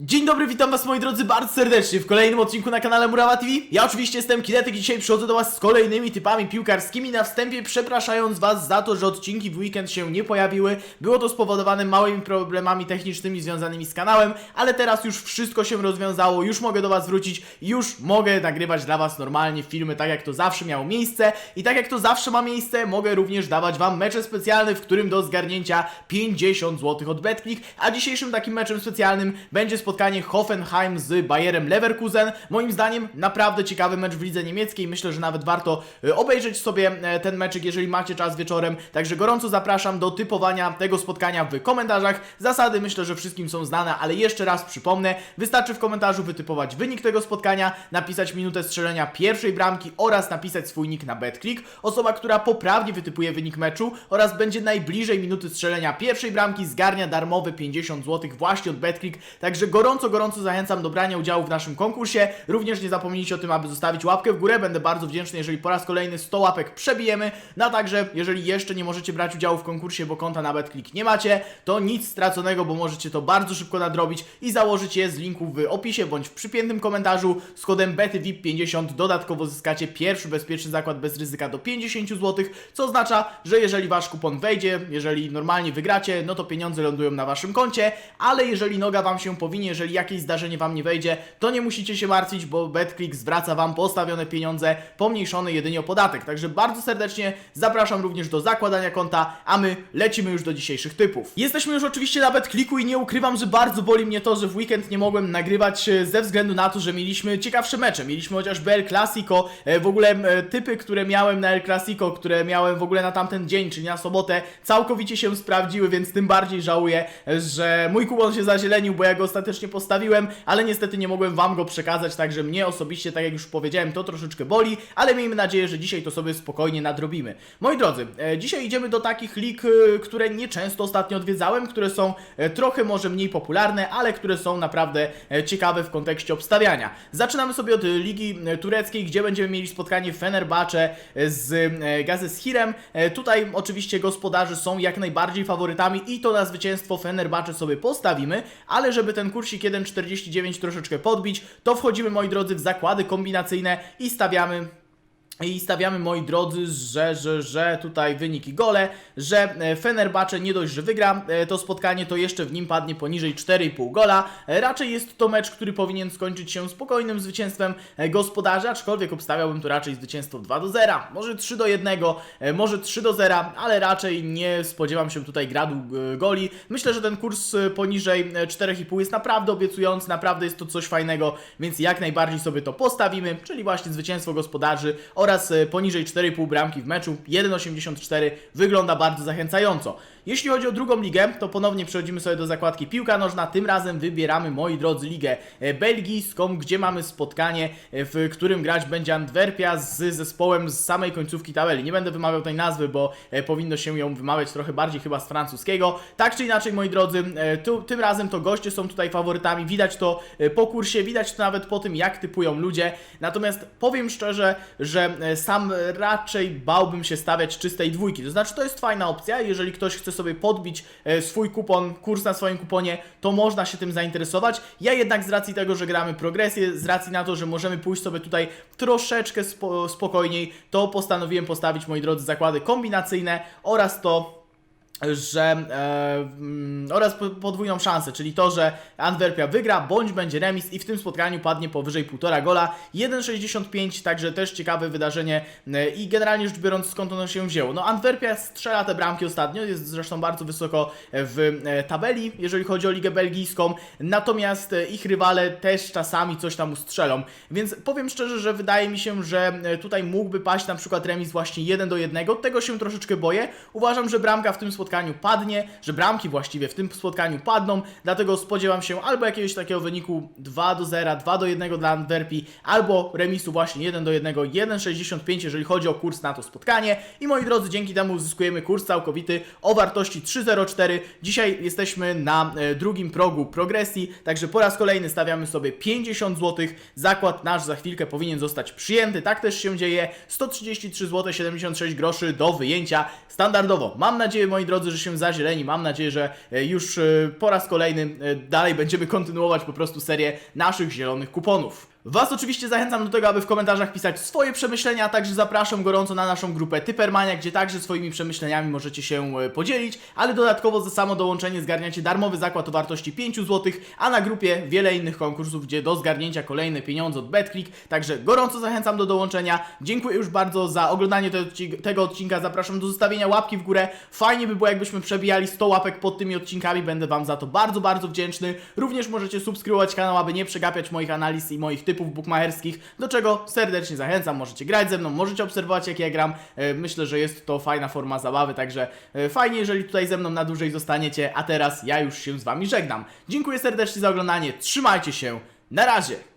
Dzień dobry, witam was moi drodzy bardzo serdecznie w kolejnym odcinku na kanale Murawa TV. Ja oczywiście jestem Kinetyk i dzisiaj przychodzę do was z kolejnymi typami piłkarskimi. Na wstępie przepraszając was za to, że odcinki w weekend się nie pojawiły. Było to spowodowane małymi problemami technicznymi związanymi z kanałem, ale teraz już wszystko się rozwiązało, już mogę do was wrócić, już mogę nagrywać dla was normalnie filmy tak jak to zawsze miało miejsce i tak jak to zawsze ma miejsce, mogę również dawać wam mecze specjalne, w którym do zgarnięcia 50 zł od BetClick, a dzisiejszym takim meczem specjalnym będzie spotkanie Hoffenheim z Bayerem Leverkusen. Moim zdaniem naprawdę ciekawy mecz w lidze niemieckiej. Myślę, że nawet warto e, obejrzeć sobie e, ten meczek, jeżeli macie czas wieczorem. Także gorąco zapraszam do typowania tego spotkania w komentarzach. Zasady myślę, że wszystkim są znane, ale jeszcze raz przypomnę. Wystarczy w komentarzu wytypować wynik tego spotkania, napisać minutę strzelenia pierwszej bramki oraz napisać swój nick na BetClick. Osoba, która poprawnie wytypuje wynik meczu oraz będzie najbliżej minuty strzelenia pierwszej bramki zgarnia darmowe 50 zł właśnie od BetClick. Także gorąco, gorąco zachęcam do brania udziału w naszym konkursie. Również nie zapomnijcie o tym, aby zostawić łapkę w górę. Będę bardzo wdzięczny, jeżeli po raz kolejny 100 łapek przebijemy. No a także, jeżeli jeszcze nie możecie brać udziału w konkursie, bo konta na BetClick nie macie, to nic straconego, bo możecie to bardzo szybko nadrobić i założyć je z linku w opisie bądź w przypiętym komentarzu z kodem BETYVIP50 dodatkowo zyskacie pierwszy bezpieczny zakład bez ryzyka do 50 zł, co oznacza, że jeżeli wasz kupon wejdzie, jeżeli normalnie wygracie, no to pieniądze lądują na waszym koncie, ale jeżeli noga wam się powinie, jeżeli jakieś zdarzenie wam nie wejdzie, to nie musicie się martwić, bo BetClick zwraca wam postawione pieniądze pomniejszone jedynie o podatek. Także bardzo serdecznie zapraszam również do zakładania konta, a my lecimy już do dzisiejszych typów. Jesteśmy już oczywiście na BetClicku i nie ukrywam, że bardzo boli mnie to, że w weekend nie mogłem nagrywać e, ze względu na to, że mieliśmy ciekawsze mecze. Mieliśmy chociażby El Clasico, e, w ogóle e, typy, które miałem na El Clasico, które miałem w ogóle na tamten dzień, czyli na sobotę, całkowicie się sprawdziły, więc tym bardziej żałuję, że mój kupon się zazielenił, bo ja go ostatecznie postawiłem, ale niestety nie mogłem wam go przekazać, także mnie osobiście, tak jak już powiedziałem, to troszeczkę boli, ale miejmy nadzieję, że dzisiaj to sobie spokojnie nadrobimy. Moi drodzy, e, dzisiaj idziemy do takich lig, e, które nieczęsto ostatnio odwiedzałem, które są e, trochę może mniej popularne, ale które są naprawdę ciekawe w kontekście obstawiania. Zaczynamy sobie od ligi tureckiej, gdzie będziemy mieli spotkanie Fenerbahce z Gazeshirem. Tutaj oczywiście gospodarze są jak najbardziej faworytami i to na zwycięstwo Fenerbahce sobie postawimy, ale żeby ten kursik 1,49 troszeczkę podbić, to wchodzimy moi drodzy w zakłady kombinacyjne i stawiamy i stawiamy, moi drodzy, że, że, że tutaj wyniki gole, że e, Fenerbahce nie dość, że wygra e, to spotkanie, to jeszcze w nim padnie poniżej 4,5 gola. E, Raczej jest to mecz, który powinien skończyć się spokojnym zwycięstwem gospodarzy, aczkolwiek obstawiałbym tu raczej zwycięstwo 2 do 0, może 3 do 1, e, może 3 do 0, ale raczej nie spodziewam się tutaj gradu goli. Myślę, że ten kurs poniżej e, 4,5 jest naprawdę obiecujący, naprawdę jest to coś fajnego, więc jak najbardziej sobie to postawimy, czyli właśnie zwycięstwo gospodarzy oraz e, poniżej 4,5 bramki w meczu, 1,84 wygląda bardzo zachęcająco. Jeśli chodzi o drugą ligę, to ponownie przechodzimy sobie do zakładki piłka nożna. Tym razem wybieramy, moi drodzy, ligę e, belgijską, gdzie mamy spotkanie, e, w którym grać będzie Antwerpia z zespołem z samej końcówki tabeli. Nie będę wymawiał tej nazwy, bo e, powinno się ją wymawiać trochę bardziej chyba z francuskiego. Tak czy inaczej, moi drodzy, tu, tym razem to goście są tutaj faworytami. Widać to po kursie, widać to nawet po tym, jak typują ludzie. Natomiast powiem szczerze, że sam raczej bałbym się stawiać czystej dwójki. To znaczy, to jest fajna opcja, jeżeli ktoś chce sobie podbić e, swój kupon, kurs na swoim kuponie, to można się tym zainteresować. Ja jednak z racji tego, że gramy progresję, z racji na to, że możemy pójść sobie tutaj troszeczkę spo, spokojniej, to postanowiłem postawić, moi drodzy, zakłady kombinacyjne oraz to że e, mm, oraz po- podwójną szansę, czyli to, że Antwerpia wygra, bądź będzie remis i w tym spotkaniu padnie powyżej 1,5 gola, 1,65, także też ciekawe wydarzenie e, i generalnie rzecz biorąc skąd ono się wzięło. No Antwerpia strzela te bramki ostatnio, jest zresztą bardzo wysoko w e, tabeli, jeżeli chodzi o ligę belgijską, natomiast e, ich rywale też czasami coś tam ustrzelą, więc powiem szczerze, że wydaje mi się, że e, tutaj mógłby paść na przykład remis właśnie 1 do 1, tego się troszeczkę boję, uważam, że bramka w tym spotkaniu padnie, że bramki właściwie w tym spotkaniu padną, dlatego spodziewam się albo jakiegoś takiego wyniku 2 do 0, 2 do 1 dla Antwerpii, albo remisu właśnie 1 do 1, 1,65 jeżeli chodzi o kurs na to spotkanie i moi drodzy, dzięki temu uzyskujemy kurs całkowity o wartości 3,04. Dzisiaj jesteśmy na e, drugim progu progresji, także po raz kolejny stawiamy sobie 50 zł. Zakład nasz za chwilkę powinien zostać przyjęty, tak też się dzieje. 133 zł 76 groszy do wyjęcia standardowo. Mam nadzieję, moi drodzy, drodzy, że się zazieleni. Mam nadzieję, że e, już e, po raz kolejny e, dalej będziemy kontynuować po prostu serię naszych zielonych kuponów. Was oczywiście zachęcam do tego, aby w komentarzach pisać swoje przemyślenia, a także zapraszam gorąco na naszą grupę Typermania, gdzie także swoimi przemyśleniami możecie się e, podzielić, ale dodatkowo za samo dołączenie zgarniacie darmowy zakład o wartości 5 zł, a na grupie wiele innych konkursów, gdzie do zgarnięcia kolejne pieniądze od BetClick, także gorąco zachęcam do dołączenia. Dziękuję już bardzo za oglądanie tego odcinka, zapraszam do zostawienia łapki w górę. Fajnie by było, jakbyśmy przebijali 100 łapek pod tymi odcinkami, będę Wam za to bardzo, bardzo wdzięczny. Również możecie subskrybować kanał, aby nie przegapiać moich analiz i moich typów bukmacherskich, do czego serdecznie zachęcam. Możecie grać ze mną, możecie obserwować jak ja gram. E, Myślę, że jest to fajna forma zabawy, także e, fajnie, jeżeli tutaj ze mną na dłużej zostaniecie. A teraz ja już się z Wami żegnam. Dziękuję serdecznie za oglądanie, trzymajcie się, na razie!